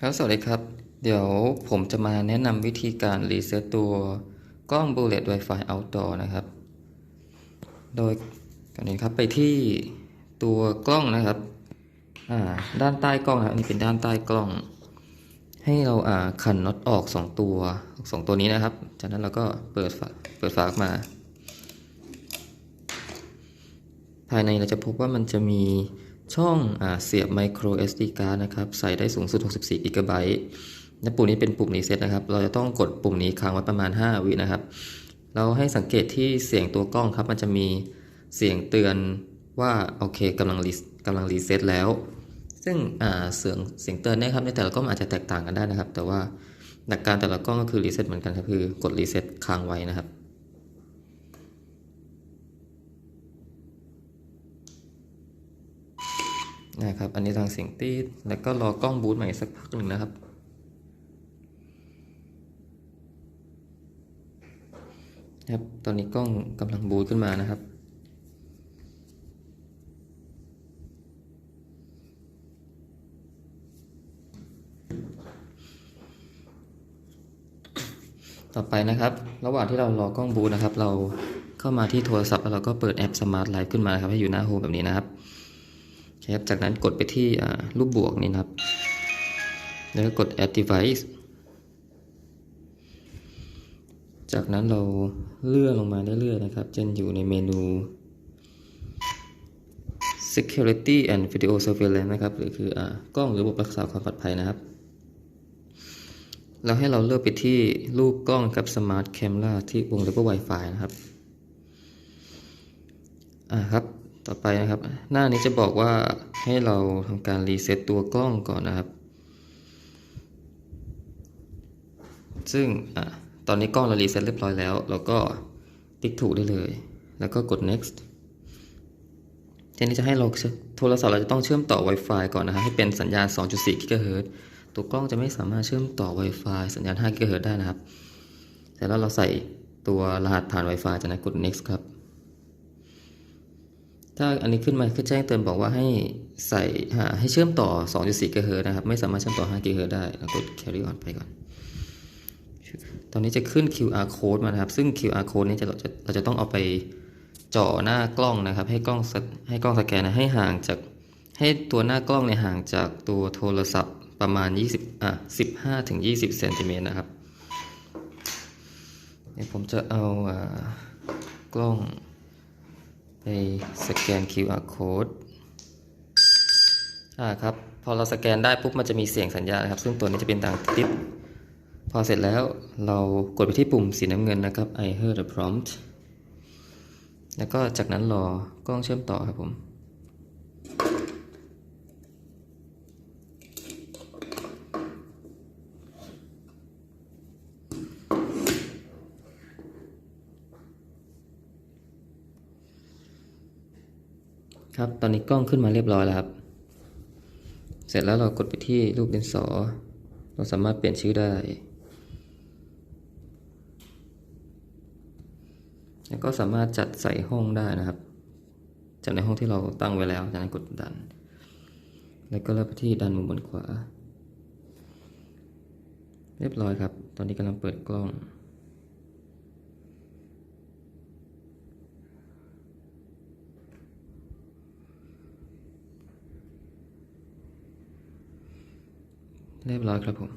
ครับ สวัสดีครับ เดี๋ยวผมจะมาแนะนำวิธีการรีเซ็ตตัวกล้อง Bullet Wi-Fi Outdoor นะครับ โดยก่อนอื่ครับไปที่ตัวกล้องนะครับด้านใต้กล้องนะครับอันนี้เป็นด้านใต้กล้อง ให้เราอ่าขันน็อตออก 2 ตัวสองตัวนี้นะครับ จากนั้นเราก็เปิดฝาเปิดฝาออกมา ภายในเราจะพบว่ามันจะมี ช่องอเสียบ micro SD card นะครับ ใส่ได้สูงสุด 64 GB และปุ่มนี้เป็นปุ่มรีเซ็ตนะครับ เราจะต้องกดปุ่มนี้ค้างไว้ประมาณ 5 วินะครับ เราให้สังเกตที่เสียงตัวกล้องครับ มันจะมีเสียงเตือนว่าโอเคกำลังรีกำลังรีเซ็ตแล้ว ซึ่งเสียงเสียงเตือนนะครับในแต่ละกล้องอาจจะแตกต่างกันได้นะครับ แต่ว่าหลักการแต่ละกล้องก็คือรีเซ็ตเหมือนกันครับคือกดรีเซ็ตค้างไว้นะครับ นะครับ อันนี้ทางเสียงตีดแล้วก็รอกล้องบูตใหม่สักพักหนึ่งนะครับ ครับ ตอนนี้กล้องกำลังบูตขึ้นมานะครับต่อไปนะครับ ระหว่างที่เรารอกล้องบูตนะครับ เราเข้ามาที่โทรศัพท์แล้วเราก็เปิดแอป Smart Life ขึ้นมานะครับ ให้อยู่หน้าโฮมแบบนี้นะครับ ครับจากนั้นกดไปที่รูปบวกนี้นะครับ แล้วกด add device จากนั้นเราเลื่อนลงมาเรื่อยๆนะครับจนอยู่ในเมนู security and video surveillance นะครับหรือคืออกล้องหรือระบบรักษาความปลอดภัยนะครับ แล้วให้เราเลือกไปที่รูปกล้องกับ smart camera ที่วงเล็บว่า Wi-Fi นะครับ อ่าครับ ต่อไปนะครับ หน้านี้จะบอกว่าให้เราทำการรีเซ็ตตัวกล้องก่อนนะครับ ซึ่งอตอนนี้กล้องเรารีเซ็ตเรียบร้อยแล้ว เราก็ติ๊กถูกได้เลย แล้วก็กด next ทีนี้จะให้เราโทรศัพท์เราจะต้องเชื่อมต่อ Wi-Fi ก่อนนะครับให้เป็นสัญญาณ 2.4 GHz ตัวกล้องจะไม่สามารถเชื่อมต่อ Wi-Fi สัญญาณ 5 GHz ได้นะครับแต่แล้วเราใส่ตัวรหัสผ่าน Wi-Fi จากนั้นกด next ครับ ถ้าอันนี้ขึ้นมาคือแจ้งเตือนบอกว่าให้ใส่หาให้เชื่อมต่อ 2.4 GHz นะครับ ไม่สามารถเชื่อมต่อ 5 GHz ได้เรากด carry on ไปก่อน ตอนนี้จะขึ้น QR code มานะครับ ซึ่ง QR code นี้จะเราจะเราจะต้องเอาไปจ่อหน้ากล้องนะครับ ให้กล้องให้กล้องสแกนนะให้ห่างจากให้ตัวหน้ากล้องเนี่ยห่างจากตัวโทรศัพท์ประมาณ 20อะ15ถึง20เซนติเมตรนะครับเดี๋ยวผมจะเอากล้อง ไปสแกน QR code อ่าครับ พอเราสแกนได้ปุ๊บมันจะมีเสียงสัญญาณนะครับ ซึ่งตัวนี้จะเป็นต่างติปพอเสร็จแล้วเรากดไปที่ปุ่มสีน้ำเงินนะครับ I heard a prompt แล้วก็จากนั้นรอกล้องเชื่อมต่อครับผม ครับ ตอนนี้กล้องขึ้นมาเรียบร้อยแล้วครับ เสร็จแล้วเรากดไปที่รูปดินสอ เราสามารถเปลี่ยนชื่อได้ แล้วก็สามารถจัดใส่ห้องได้นะครับ จากในห้องที่เราตั้งไว้แล้วจากนั้นกดดัน แล้วก็เลือกไปที่ดันมุมบนขวา เรียบร้อยครับ ตอนนี้กำลังเปิดกล้อง เรียบร้อยครับผม